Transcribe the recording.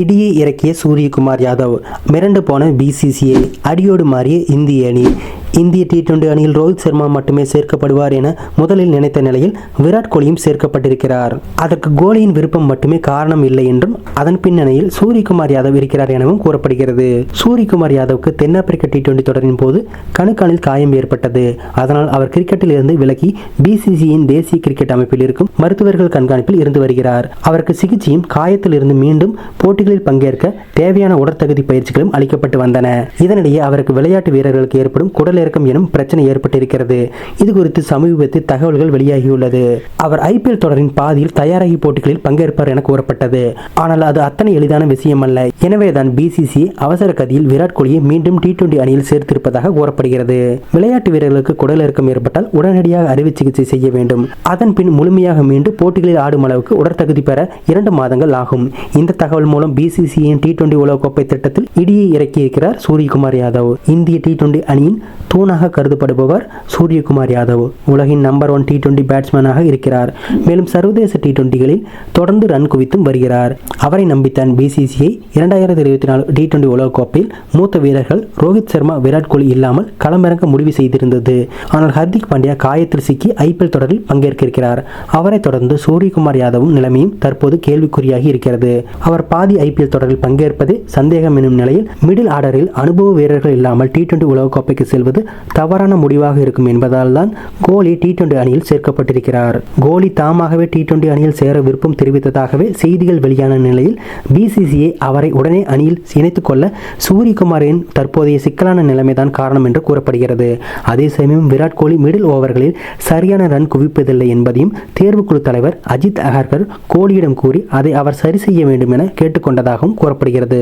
இடியை இறக்கிய சூரியகுமார் யாதவ் மிரண்டு போன பிசிசிஐ அடியோடு மாறிய இந்திய அணி. இந்திய டி டுவெண்டி அணியில் ரோஹித் சர்மா மட்டுமே சேர்க்கப்படுவார் என முதலில் நினைத்த நிலையில் விராட் கோலியும் சேர்க்கப்பட்டிருக்கிறார். அதற்கு கோலியின் விருப்பம் மட்டுமே காரணம் இல்லை என்றும் அதன் பின்னணியில் சூரியகுமார் யாதவ் இருக்கிறார் எனவும் கூறப்படுகிறது. சூரியகுமார் யாதவுக்கு தென்னாப்பிரிக்க டி டுவெண்டி தொடரின் போது கணுக்காலில் காயம் ஏற்பட்டது. அதனால் அவர் கிரிக்கெட்டில் இருந்து விலகி பிசிசியின் தேசிய கிரிக்கெட் அமைப்பில் இருக்கும் மருத்துவர்கள் கண்காணிப்பில் இருந்து வருகிறார். அவருக்கு சிகிச்சையும் காயத்தில் இருந்து மீண்டும் போட்டிகளில் பங்கேற்க தேவையான உடற்தகுதி பயிற்சிகளும் அளிக்கப்பட்டு வந்தன. இதனிடையே அவருக்கு விளையாட்டு வீரர்களுக்கு ஏற்படும் குடல் குடலிறக்கம் எனும் பிரச்சனை ஏற்பட்டிருக்கிறது. இது குறித்து சமீபத்தில் தகவல்கள் வெளியாகியுள்ளது. அவர் ஐபிஎல் தொடரின் பாதியில் தயாராகி போட்டிகளில் பங்கேற்பார் என கூறப்பட்டது. ஆனால் அது அத்தனை எளிதான விஷயம் அல்ல எனவேதான் பிசிசி அவசர கதியில் விராட் கோலியை மீண்டும் டி டுவெண்டி அணியில் சேர்த்திருப்பதாக கூறப்படுகிறது. விளையாட்டு வீரர்களுக்கு குடல் இறக்கம் ஏற்பட்டால் உடனடியாக அறுவை சிகிச்சை செய்ய வேண்டும். அதன் பின் முழுமையாக மீண்டு போட்டிகளில் ஆடும் அளவுக்கு உடற்தகுதி பெற இரண்டு மாதங்கள் ஆகும். இந்த தகவல் மூலம் பிசிசியின் டி டுவெண்டி உலகக்கோப்பை திட்டத்தில் இடியை இறக்கியிருக்கிறார் சூரியகுமார் யாதவ். இந்திய டி டுவெண்டி அணியின் தூணாக கருதப்படுபவர் சூரியகுமார் யாதவ். உலகின் நம்பர் ஒன் டி டுவெண்டி பேட்ஸ்மேனாக இருக்கிறார். மேலும் சர்வதேச டி டுவெண்டிகளில் தொடர்ந்து ரன் குவித்தும் வருகிறார். அவரை நம்பித்தான் பிசிசிஐ இரண்டாயிரத்தி இருபத்தி நாலு டி டுவெண்டி உலகக்கோப்பையில் மூத்த வீரர்கள் ரோஹித் சர்மா விராட் கோலி இல்லாமல் களமிறங்க முடிவு செய்திருந்தது. ஆனால் ஹர்திக் பாண்டியா காயத்தில் சிக்கி ஐபிஎல் தொடரில் பங்கேற்க இருக்கிறார் அவரை தொடர்ந்து சூரியகுமார் யாதவும் நிலைமையும் தற்போது கேள்விக்குறியாகி இருக்கிறது. அவர் பாதி ஐபிஎல் தொடரில் பங்கேற்பது சந்தேகம் எனும் நிலையில் மிடில் ஆர்டரில் அனுபவ வீரர்கள் இல்லாமல் டி டுவெண்டி உலகக்கோப்பைக்கு செல்வது தவறான முடிவாக இருக்கும் என்பதால் தான் கோலி டி டுவெண்டி அணியில் சேர்க்கப்பட்டிருக்கிறார். கோலி தாமாகவே டி டுவெண்டி அணியில் சேர விருப்பம் தெரிவித்ததாகவே செய்திகள் வெளியான நிலையில் பிசிசிஐ அவரை உடனே அணியில் இணைத்துக் கொள்ள சூரியகுமாரின் தற்போதைய சிக்கலான நிலைமைதான் காரணம் என்று கூறப்படுகிறது. அதே சமயம் விராட் கோலி மிடில் ஓவர்களில் சரியான ரன் குவிப்பதில்லை என்பதையும் தேர்வுக்குழு தலைவர் அஜித் அகர்கர் கோலியிடம் கூறி அதை அவர் சரி செய்ய வேண்டும் என கேட்டுக்கொண்டதாகவும் கூறப்படுகிறது.